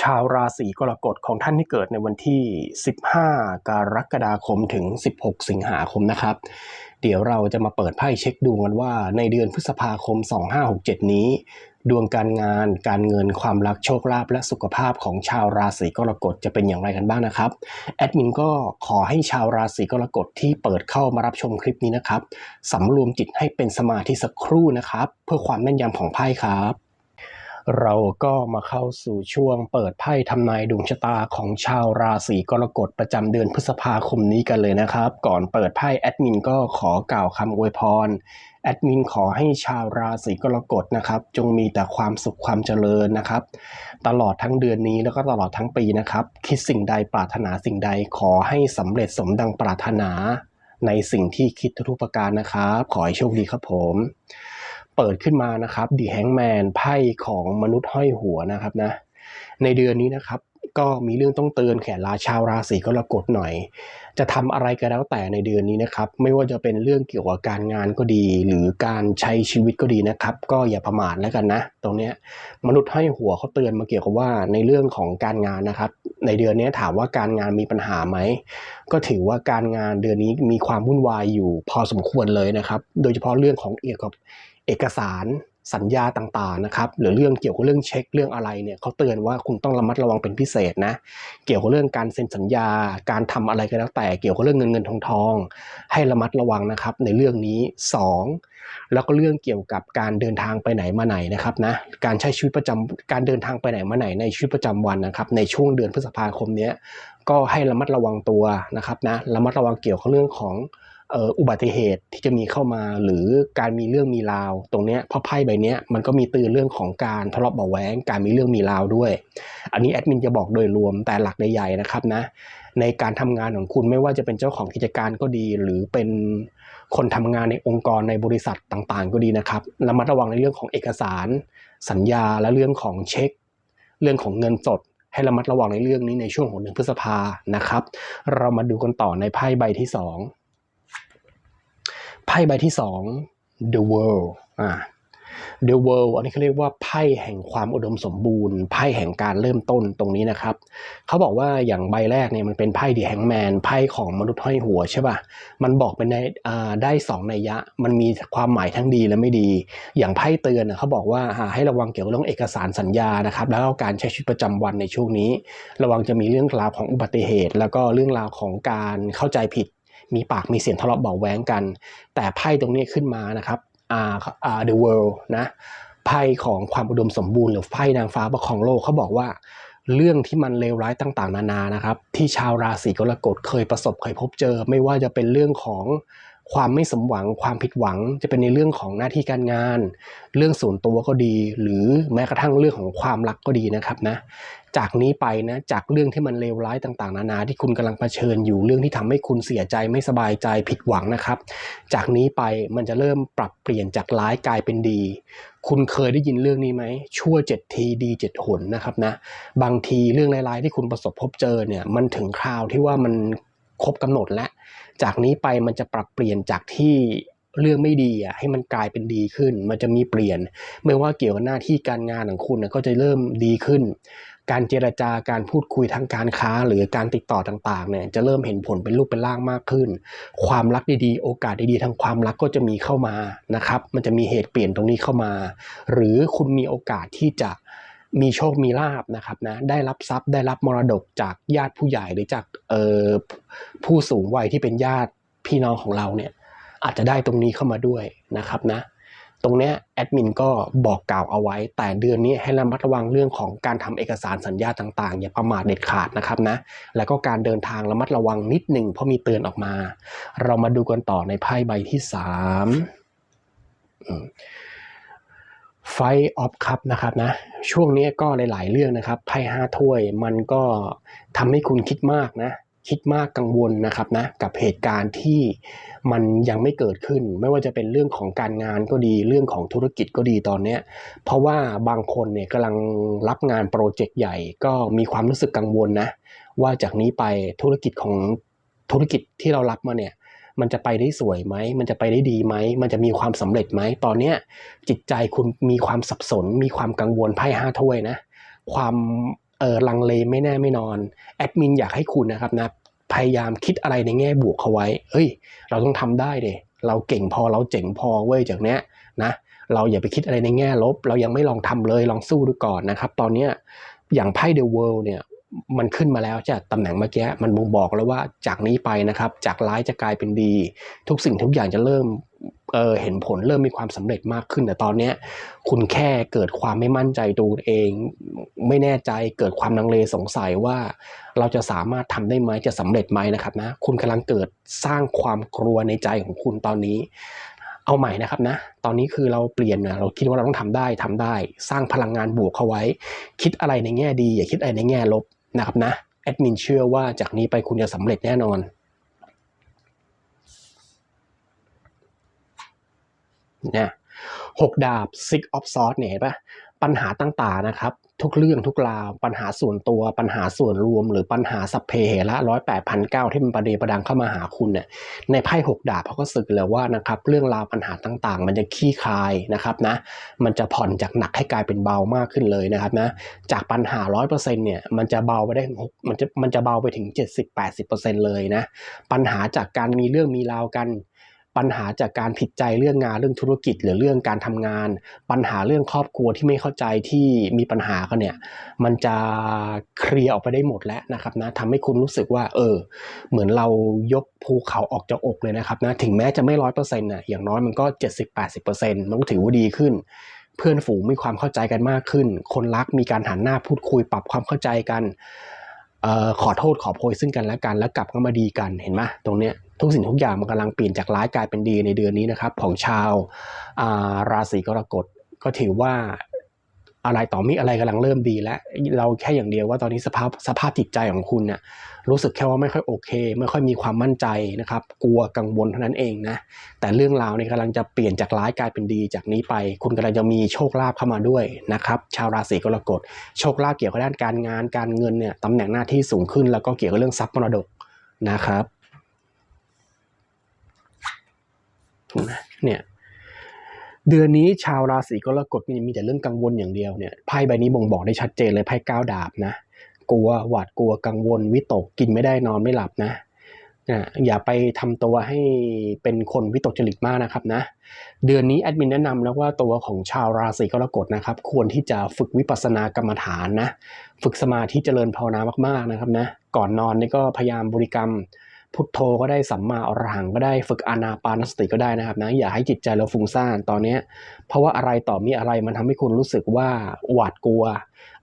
ชาวราศีกรกฎของท่านที่เกิดในวันที่ 15 กรกฎาคมถึง 16 สิงหาคมนะครับ เดี๋ยวเราจะมาเปิดไพ่เช็คดวงกันว่าในเดือนพฤษภาคม 2567 นี้ ดวงการงาน การเงิน ความรักโชคลาภและสุขภาพของชาวราศีกรกฎจะเป็นอย่างไรกันบ้างนะครับ แอดมินก็ขอให้ชาวราศีกรกฎที่เปิดเข้ามารับชมคลิปนี้นะครับสำรวมจิตให้เป็นสมาธิสักครู่นะครับ เพื่อความแม่นยำของไพ่ครับ เราก็มาเข้าสู่ช่วงเปิดไพ่ทำนายดวงชะตาของชาวราศีกรกฎประจำเดือนพฤษภาคมนี้กันเลยนะครับ ก่อนเปิดไพ่แอดมินก็ขอกล่าวคำอวยพรแอดมินขอให้ชาวราศีกรกฎนะครับจงมีแต่ความสุขความเจริญนะครับ ตลอดทั้งเดือนนี้แล้วก็ตลอดทั้งปีนะครับ คิดสิ่งใดปรารถนาสิ่งใดขอให้สำเร็จสมดังปรารถนา ในสิ่งที่คิดทุกประการนะครับ ขอให้โชคดีครับผม เปิดขึ้นมานะครับ The Hangman ไพ่ของมนุษย์ห้อยหัวนะครับนะ ในเดือนนี้นะครับ ก็มีเรื่องต้องเตือนแขนราชาวราศีกรกฎหน่อย จะทำอะไรก็แล้วแต่ในเดือนนี้นะครับ ไม่ว่าจะเป็นเรื่องเกี่ยวกับการงานก็ดี หรือการใช้ชีวิตก็ดีนะครับ ก็อย่าประมาทแล้วกันนะ ตรงนี้มนุษย์ให้หัวเขาเตือนมาเกี่ยวกับว่าในเรื่องของการงานนะครับ ในเดือนนี้ถามว่าการงานมีปัญหาไหมก็ถือว่าการงานเดือนนี้มีความวุ่นวายอยู่พอสมควรเลยนะครับ โดยเฉพาะเรื่องของเกี่ยวกับ เอกสารสัญญาต่างๆนะครับหรือเรื่องเกี่ยวกับเรื่องเช็คเรื่องอะไรเนี่ยเขาเตือนว่าคุณต้องระมัดระวังเป็นพิเศษนะเกี่ยวกับเรื่องการเซ็นสัญญา การทำอะไรก็แล้วแต่เกี่ยวกับเรื่องเงินเงินทองทองให้ระมัดระวังนะครับในเรื่องนี้สองแล้วก็เรื่องเกี่ยวกับการเดินทางไปไหนมาไหนนะครับนะการใช้ชีวิตประจำการเดินทางไปไหนมาไหนในชีวิตประจำวันนะครับในช่วงเดือนพฤษภาคมเนี้ยก็ให้ระมัดระวังตัวนะครับนะระมัดระวังเกี่ยวกับเรื่องของ อุบัติเหตุที่จะมีเข้ามาหรือการมีเรื่องมีราว ตรงเนี้ยเพราะไพ่ใบเนี้ยมันก็มีตือนเรื่องของการทะเลาะเบาะแว้งการมีเรื่องมีราวด้วย อันนี้แอดมินจะบอกโดยรวมแต่หลักใหญ่ๆนะครับนะในการทำงานของคุณไม่ว่าจะเป็นเจ้าของกิจการก็ดี หรือเป็นคนทำงานในองค์กรในบริษัทต่างๆ ก็ดีนะครับระมัดระวังในเรื่องของเอกสาร สัญญาและเรื่องของเช็ค เรื่องของเงินสดให้ระมัดระวังในเรื่องนี้ในช่วงของเดือนพฤษภานะครับ เรามาดูกันต่อในไพ่ใบที่สอง ไพ่ใบที่สอง The World อ่า The World อันนี้เขาเรียกว่าไพ่แห่งความอุดมสมบูรณ์ ไพ่แห่งการเริ่มต้นตรงนี้นะครับ เขาบอกว่าอย่างใบแรกเนี่ยมันเป็นไพ่ The Hangman ไพ่ของมนุษย์ห้อยหัวใช่ป่ะ มันบอกเป็นในได้สองนัยยะ มันมีความหมายทั้งดีและไม่ดี อย่างไพ่เตือนเขาบอกว่าให้ระวังเกี่ยวกับเรื่องเอกสารสัญญานะครับ แล้วก็การใช้ชีวิตประจำวันในช่วงนี้ ระวังจะมีเรื่องราวของอุบัติเหตุ แล้วก็เรื่องราวของการเข้าใจผิด มีปากมีเสียงทะเลาะเบาะแว้งกัน แต่ไพ่ตรงนี้ขึ้นมานะครับอ่าอ่า the world นะไพ่ของความอุดมสมบูรณ์หรือไพ่นางฟ้าประคองโลกเขาบอกว่า เรื่องที่มันเลวร้ายต่างๆ นานานะครับ ที่ชาวราศีกรกฎเคยประสบเคยพบเจอ ไม่ว่าจะเป็นเรื่องของ ความไม่สมหวังความผิดหวังจะเป็นในเรื่องของหน้าที่การงาน เรื่องส่วนตัวก็ดี หรือแม้กระทั่งเรื่องของความรักก็ดีนะครับนะจากนี้ไปนะจากเรื่องที่มันเลวร้ายต่างๆ นานาที่คุณกำลังเผชิญอยู่เรื่องที่ทำให้คุณเสียใจไม่สบายใจผิดหวังนะครับ จากนี้ไปมันจะเริ่มปรับเปลี่ยนจากร้ายกลายเป็นดี คุณเคยได้ยินเรื่องนี้ไหมชั่วเจ็ดทีดีเจ็ดหนนะครับนะบางทีเรื่องร้ายๆที่คุณประสบพบเจอเนี่ยมันถึงคราวที่ว่ามันครบกำหนดแล้ว จากนี้ไปมันจะปรับเปลี่ยนจากที่เรื่องไม่ดีอะให้มันกลายเป็นดีขึ้น มันจะมีเปลี่ยน ไม่ว่าเกี่ยวกับหน้าที่การงานของคุณก็จะเริ่มดีขึ้น การเจรจาการพูดคุยทางการค้า หรือการติดต่อต่างๆเนี่ยจะเริ่มเห็นผลเป็นรูปเป็นร่างมากขึ้น ความรักดีๆ โอกาสดีๆทางความรักก็จะมีเข้ามานะครับ มันจะมีเหตุเปลี่ยนตรงนี้เข้ามา หรือคุณมีโอกาสที่จะ มีโชคมีลาบนะครับนะได้รับทรัพย์ได้รับมรดกจากญาติผู้ใหญ่หรือจากเอ่อผู้สูงวัยที่เป็นญาติพี่น้องของเราเนี่ยอาจจะได้ตรงนี้เข้ามาด้วยนะครับนะตรงเนี้ยแอดมินก็บอกกล่าวเอาไว้ แต่เดือนนี้ให้ระมัดระวังเรื่องของการทำเอกสารสัญญาต่างๆ อย่าประมาทเด็ดขาดนะครับนะแล้วก็การเดินทางระมัดระวังนิดหนึ่งเพราะมีเตือนออกมา เรามาดูกันต่อในไพ่ใบที่สาม ไฟออฟคัพนะครับนะช่วงนี้ก็หลาย ๆ เรื่องนะครับไพ่ห้าถ้วยมันก็ทำให้คุณคิดมากนะคิดมากกังวลนะครับนะกับเหตุการณ์ที่มันยังไม่เกิดขึ้น ไม่ว่าจะเป็นเรื่องของการงานก็ดีเรื่องของธุรกิจก็ดีตอนเนี้ยเพราะว่าบางคนเนี่ยกำลังรับงานโปรเจกต์ใหญ่ก็มีความรู้สึกกังวลนะว่าจากนี้ไปธุรกิจของธุรกิจที่เรารับมาเนี่ย มันจะไปได้สวยไหม มันจะไปได้ดีไหม มันจะมีความสำเร็จไหม ตอนเนี้ยจิตใจคุณมีความสับสน มีความกังวลไพ่ห้าถ้วยนะ ความเออลังเลไม่แน่ไม่นอน แอดมินอยากให้คุณนะครับนะ พยายามคิดอะไรในแง่บวกเขาไว้ เฮ้ย เราต้องทำได้เดเราเก่งพอเราเจ๋งพอเว้ยจากเนี้ยนะ เราอย่าไปคิดอะไรในแง่ลบ เรายังไม่ลองทำเลย ลองสู้ดูก่อนนะครับ ตอนเนี้ยอย่างไพ่เดอะเวิลด์เนี่ย มันขึ้นมาแล้วจากตำแหน่งเมื่อกี้มันบ่งบอกแล้วว่าจากนี้ไปนะครับ จากร้ายจะกลายเป็นดี ทุกสิ่งทุกอย่างจะเริ่มเเห็นผลเริ่มมีความสำเร็จมากขึ้น แต่ตอนเนี้คุณแค่เกิดความไม่มั่นใจตัวเอง ไม่แน่ใจเกิดความลังเลสงสัยว่า เราจะสามารถทำได้ไหมจะสำเร็จไหมนะครับนะคุณกำลังเกิดสร้างความกลัวในใจของคุณตอนนี้เอาใหม่นะครับนะ ตอนนี้คือเราเปลี่ยนนะเราคิดว่าเราต้องทำได้ทำได้ สร้างพลังงานบวกเข้าไว้ คิดอะไรในแง่ดี อย่าคิดอะไรในแง่ลบ นะครับนะแอดมินเชื่อว่าจากนี้ไปคุณจะสำเร็จแน่นอน นะหกดาบ six of swords เนี่ยเห็นปะ ปัญหาต่างๆนะครับ ทุกเรื่องทุกราวปัญหาส่วนตัวปัญหาส่วนรวม หรือปัญหาสัพเพเหระร้อยแปดพันเก้าที่มันประเดประดังเข้ามาหาคุณเนี่ยในไพ่หกดาบเขาก็สึกแล้วว่านะครับเรื่องราวปัญหาต่างๆ มันจะขี้คายนะครับนะมันจะผ่อนจากหนักให้กลายเป็นเบามากขึ้นเลยนะครับนะจากปัญหาร้อยเปอร์เซ็นต์เนี่ยมันจะเบาไปได้มันจะมันจะเบาไปถึงเจ็ดสิบแปดสิบเปอร์เซ็นต์เลยนะปัญหาจากการมีเรื่องมีราวกัน ปัญหาจากการผิดใจเรื่องงานเรื่องธุรกิจ หรือเรื่องการทำงาน ปัญหาเรื่องครอบครัวที่ไม่เข้าใจที่มีปัญหากันเนี่ยมันจะเคลียร์ออกไปได้หมดแล้วนะครับนะทำให้คุณรู้สึกว่า เออ เหมือนเรายกภูเขาออกจากอกเลยนะครับนะถึงแม้จะไม่ร้อยเปอร์เซ็นต์น่ะอย่างน้อยมันก็เจ็ดสิบแปดสิบเปอร์เซ็นต์มันก็ถือว่าดีขึ้นเพื่อนฝูงมีความเข้าใจกันมากขึ้น คนรักมีการหันหน้าพูดคุยปรับความเข้าใจกันออขอโทษขอโพยซึ่งกันและกัน แล้วกลับก็มาดีกันเห็นไหมตรงเนี้ย ทุกสิ่งทุกอย่างมันกำลังเปลี่ยนจากร้ายกลายเป็นดีในเดือนนี้นะครับของชาวาราศีกรกฎก็ถือว่าอะไรต่อมีอะไรกำลังเริ่มดีแล้วเราแค่อย่างเดียวว่าตอนนี้สภาพสภาพจิตใจของคุณเนี่ยรู้สึกแค่ว่าไม่ค่อยโอเค ไม่ค่อยมีความมั่นใจนะครับ กลัวกังวลเท่านั้นเองนะแต่เรื่องราวเนี่ยกำลังจะเปลี่ยนจากร้ายกลายเป็นดีจากนี้ไป คุณกำลังจะมีโชคลาภเข้ามาด้วยนะครับชาวราศีกรกฎโชคลาภเกี่ยวกับด้านการงานการเงินเนี่ยตำแหน่งหน้าที่สูงขึ้น แล้วก็เกี่ยวกับเรื่องทรัพย์มรดกนะครับ เนี่ยเดือนนี้ชาวราศีกรกฎมีแต่เรื่องกังวลอย่างเดียวเนี่ยไพ่ใบนี้บ่งบอกได้ชัดเจนเลยไพ่ก้าวดาบนะกลัวหวาดกลัวกังวลวิตกกินไม่ได้นอนไม่หลับนะอย่าไปทำตัวให้เป็นคนวิตกจริตมากนะครับนะ เดือนนี้แอดมินแนะนำแล้วว่าตัวของชาวราศีกรกฎนะครับ ควรที่จะฝึกวิปัสสนากรรมฐานนะ ฝึกสมาธิเจริญภาวนามากๆนะครับนะ ก่อนนอนนี่ก็พยายามบริกรรม พุทโธก็ได้สัมมาอรหังก็ได้ฝึกอานาปานสติก็ได้นะครับนะอย่าให้จิตใจเราฟุ้งซ่านตอนนี้ เพราะว่าอะไรต่อมีอะไรมันทำให้คุณรู้สึกว่าหวาดกลัว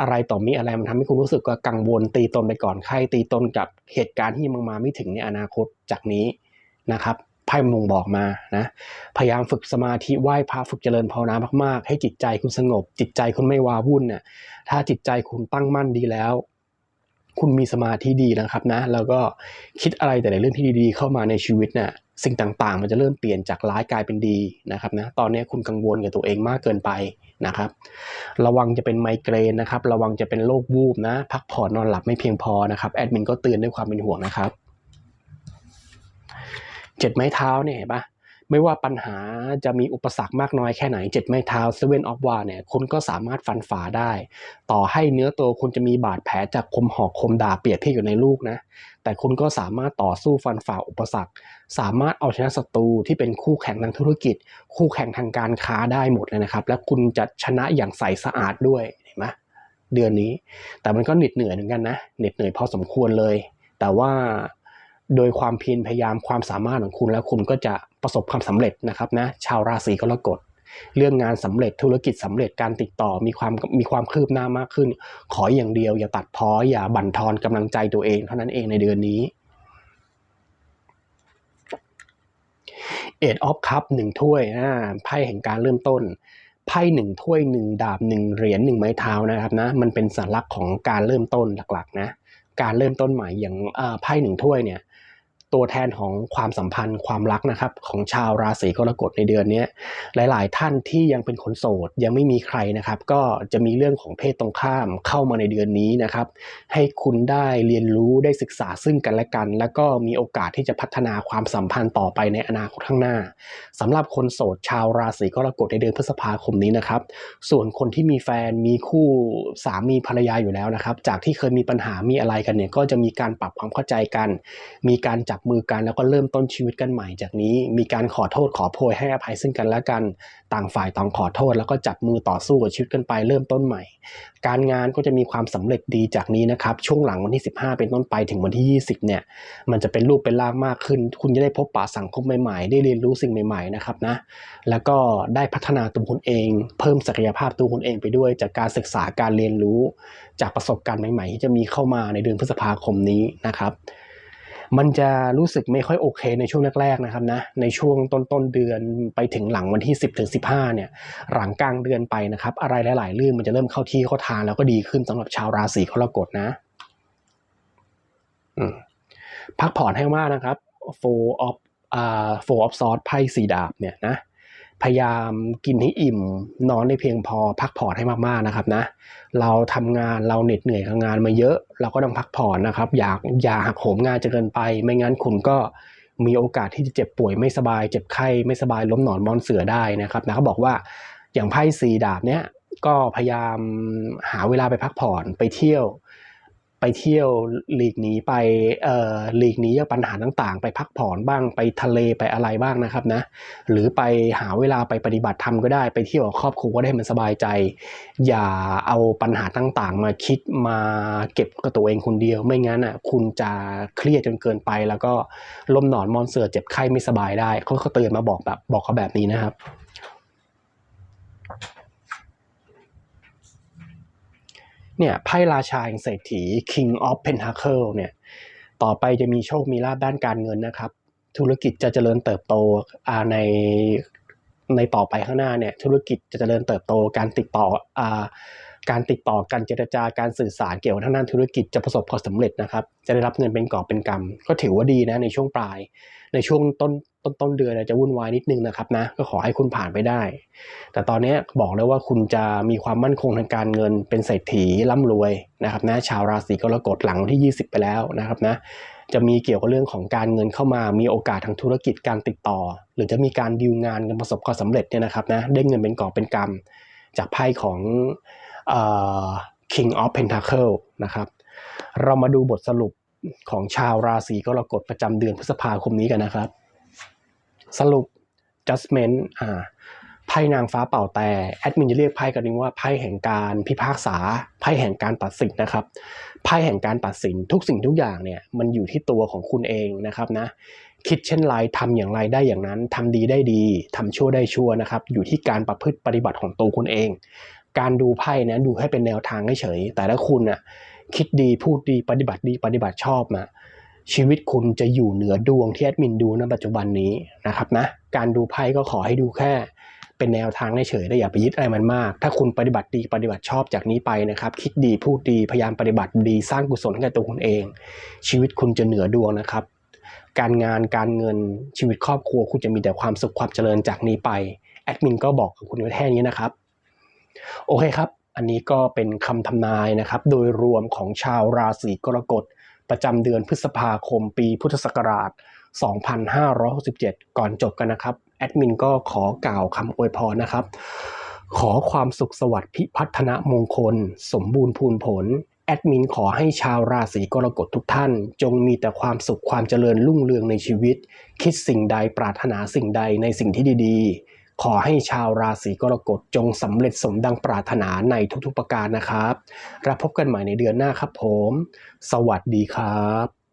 อะไรต่อมีอะไรมันทำให้คุณรู้สึกว่ากังวลตีตนไปก่อนใครตีตนกับเหตุการณ์ที่มันมาไม่ถึงในอนาคตจากนี้นะครับไพ่มงบอกมานะพยายามฝึกสมาธิไหว้พระฝึกเจริญภาวนามากๆ ให้จิตใจคุณสงบ จิตใจคุณไม่วาวุ่นน่ะถ้าจิตใจคุณตั้งมั่นดีแล้ว คุณมีสมาธิดีนะครับนะ แล้วก็คิดอะไรแต่ในเรื่องที่ดีๆ เข้ามาในชีวิตเนี่ยสิ่งต่างๆ มันจะเริ่มเปลี่ยนจากร้ายกลายเป็นดีนะครับนะตอนนี้คุณกังวลกับตัวเองมากเกินไปนะครับ ระวังจะเป็นไมเกรนนะครับ ระวังจะเป็นโรควูบนะ พักผ่อนนอนหลับไม่เพียงพอนะครับแอดมินก็เตือนด้วยความเป็นห่วงนะครับ เจ็ดไม้เท้าเนี่ยเห็นปะ ไม่ว่าปัญหาจะมีอุปสรรคมากน้อยแค่ไหนเจ็ดไม้เท้าเซเว่นออฟวาเนี่ยคุณก็สามารถฟันฝ่าได้ ต่อให้เนื้อตัวคุณจะมีบาดแผลจากคมหอกคมดาเปียกที่อยู่ในลูกนะ แต่คุณก็สามารถต่อสู้ฟันฝ่าอุปสรรค สามารถเอาชนะศัตรูที่เป็นคู่แข่งทางธุรกิจ คู่แข่งทางการค้าได้หมดเลยนะครับ และคุณจะชนะอย่างใสสะอาดด้วยเห็นไหมเดือนนี้ แต่มันก็เหน็ดเหนื่อยเหมือนกันนะเหน็ดเหนื่อยพอสมควรเลย แต่ว่า โดยความเพียรพยายามความสามารถของคุณ แล้วคุณก็จะประสบความสำเร็จนะครับนะชาวราศีกรกฎเรื่องงานสำเร็จธุรกิจสำเร็จการติดต่อมีความมีความคืบหน้ามากขึ้น ขออย่างเดียว อย่าตัดพ้ออย่าบั่นทอนกำลังใจตัวเอง เท่านั้นเองในเดือนนี้เอ็ดออฟคัพหนึ่งถ้วยอ่าไพ่แห่งการเริ่มต้นไพ่หนึ่งถ้วยหนึ่งดาบหนึ่งเหรียญหนึ่งไม้เท้านะครับนะมันเป็นสัญลักษณ์ของการเริ่มต้นหลักๆนะการเริ่มต้นใหม่อย่างไพ่หนึ่งถ้วยเนี่ย ตัวแทนของความสัมพันธ์ความรักนะครับ ของชาวราศีกรกฎในเดือนนี้ยหลาย ๆ ท่านที่ยังเป็นคนโสดยังไม่มีใครนะครับ ก็จะมีเรื่องของเพศตรงข้ามเข้ามาในเดือนนี้นะครับ ให้คุณได้เรียนรู้ได้ศึกษาซึ่งกันและกัน แล้วก็มีโอกาสที่จะพัฒนาความสัมพันธ์ต่อไปในอนาคตข้างหน้าสำหรับคนโสดชาวราศีกรกฎในเดือนพฤษภาคมนี้นะครับ ส่วนคนที่มีแฟนมีคู่สามีภรรยาอยู่แล้วนะครับ จากที่เคยมีปัญหามีอะไรกันเนี่ยก็จะมีการปรับความเข้าใจกัน มีการจับมือกันแล้วก็เริ่มต้นชีวิตกันใหม่จากนี้ มีการขอโทษขอโพยให้อภัยซึ่งกันและกันต่างฝ่ายต่างขอโทษ แล้วก็จับมือต่อสู้กับชีวิตกันไปเริ่มต้นใหม่ การงานก็จะมีความสำเร็จดีจากนี้นะครับช่วงหลังวันที่ 15 เป็นต้นไปถึงวันที่ 20เนี่ยมันจะเป็นรูปเป็นร่างมากขึ้น คุณจะได้พบปะสังคมใหม่ๆ ได้เรียนรู้สิ่งใหม่ๆนะครับนะแล้วก็ได้พัฒนาตัวคุณเอง เพิ่มศักยภาพตัวคุณเองไปด้วย จากการศึกษาการเรียนรู้ จากประสบการณ์ใหม่ๆ ที่จะมีเข้ามาในเดือนพฤษภาคมนี้นะครับ มันจะรู้สึกไม่ค่อยโอเคในช่วงแรกๆนะครับนะในช่วงต้นต้นๆเดือนไปถึงหลังวันที่ 10ถึง15เนี่ยหลังกลางเดือนไปนะครับอะไรหลายๆเรื่องมันจะเริ่มเข้าที่เข้าทางแล้วก็ดีขึ้นสำหรับชาวราศีกรกฎนะพักผ่อนให้มากนะครับ four of อ่า four of swords ไพ่สีดาบเนี่ยนะ พยายามกินให้อิ่ม นอนให้เพียงพอพักผ่อนให้มากๆนะครับนะ เราทำงานเราเหน็ดเหนื่อยกับงานมาเยอะ เราก็ต้องพักผ่อนนะครับ อยากอย่าหักโหมงานจนเกินไป ไม่งั้นคุณก็มีโอกาสที่จะเจ็บป่วยไม่สบาย เจ็บไข้ไม่สบายล้มหนอนมอนเสือได้นะครับนะเขาบอกว่าอย่างไพ่สีดาบเนี่ยก็พยายามหาเวลาไปพักผ่อนไปเที่ยว ไปเที่ยวหลีกหนีไปเอ่อหลีกหนีจากปัญหาต่างๆ ไปพักผ่อนบ้างไปทะเลไปอะไรบ้างนะครับนะ หรือไปหาเวลาไปปฏิบัติธรรมก็ได้ไปเที่ยวครอบครัวก็ได้มันสบายใจ อย่าเอาปัญหาต่างๆ มาคิดมาเก็บกับตัวเองคนเดียว ไม่งั้นอะคุณจะเครียดจนเกินไป แล้วก็ลมหนอนมอนเสือเจ็บไข้ไม่สบายได้เขาเขาเตือนมาบอกแบบบอกเขาแบบนี้นะครับ เนี่ยไพ่ราชาแห่งเศรษฐี King of Pentacle เนี่ยต่อไปจะมีโชคมีลาภด้านการเงินนะครับ ธุรกิจจะเจริญเติบโตในในต่อไปข้างหน้าเนี่ยธุรกิจจะเจริญเติบโตการติดต่ออการติดต่อการเจรจาการสื่อสารเกี่ยวกับทางด้านธุรกิจจะประสบความสำเร็จนะครับ จะได้รับเงินเป็นกอบเป็นกำก็ถือว่าดีนะในช่วงปลาย ในช่วงต้น ต้นต้นเดือนอาจจะวุ่นวายนิดนึงนะครับนะก็ขอให้คุณผ่านไปได้ แต่ตอนนี้บอกเลยว่าคุณจะมีความมั่นคงทางการเงินเป็นเศรษฐีร่ำรวยนะครับนะชาวราศีกรกฎหลังวันที่ 20 ไปแล้วนะครับนะจะมีเกี่ยวกับเรื่องของการเงินเข้ามา มีโอกาสทางธุรกิจการติดต่อ หรือจะมีการดีลงานกันประสบความสำเร็จเนี่ยนะครับนะได้เงินเป็นกอบเป็นกำจากไพ่ของเอ่อ King of Pentacle นะครับเรามาดูบทสรุปของชาวราศีกรกฎประจำเดือนพฤษภาคมนี้กันนะครับ สรุป judgment อ่าไพ่นางฟ้าเป่าแต่แอดมินจะเรียกไพ่กันนี้ว่าไพ่แห่งการพิพากษาไพ่แห่งการตัดสินนะครับไพ่แห่งการตัดสินทุกสิ่งทุกอย่างเนี่ยมันอยู่ที่ตัวของคุณเองนะครับนะคิดเช่นไรทำอย่างไรได้อย่างนั้นทำดีได้ดีทำชั่วได้ชั่วนะครับ อยู่ที่การประพฤติปฏิบัติของตัวคุณเอง การดูไพ่นะดูให้เป็นแนวทางเฉยแต่ถ้าคุณน่ะคิดดีพูดดีปฏิบัติดีปฏิบัติชอบนะ ชีวิตคุณจะอยู่เหนือดวงที่แอดมินดูณปัจจุบันนี้นะครับนะการดูไพ่ก็ขอให้ดูแค่ เป็นแนวทางเฉยๆและอย่าไปยึดอะไรมันมาก ถ้าคุณปฏิบัติดีปฏิบัติชอบจากนี้ไปนะครับ คิดดีพูดดีพยายามปฏิบัติดีสร้างกุศลให้กับตัวคุณเอง ชีวิตคุณจะเหนือดวงนะครับ การงานการเงินชีวิตครอบครัวคุณจะมีแต่ความสุขความเจริญจากนี้ไปแอดมินก็บอกกับคุณไว้แค่นี้นะครับ โอเคครับ อันนี้ก็เป็นคำทำนายนะครับ โดยรวมของชาวราศีกรกฎ ประจำเดือนพฤษภาคมปีพุทธศักราช 2567 ก่อนจบกันนะครับ แอดมินก็ขอกล่าวคำอวยพรนะครับ ขอความสุขสวัสดิ์พิพัฒนมงคล สมบูรณ์พูนผล แอดมินขอให้ชาวราศีกรกฎทุกท่าน จงมีแต่ความสุขความเจริญรุ่งเรืองในชีวิต คิดสิ่งใดปรารถนาสิ่งใดในสิ่งที่ดีๆ ขอให้ชาวราศีกรกฎจงสำเร็จสมดังปรารถนาในทุกๆประการนะครับ รับพบกันใหม่ในเดือนหน้าครับผม สวัสดีครับ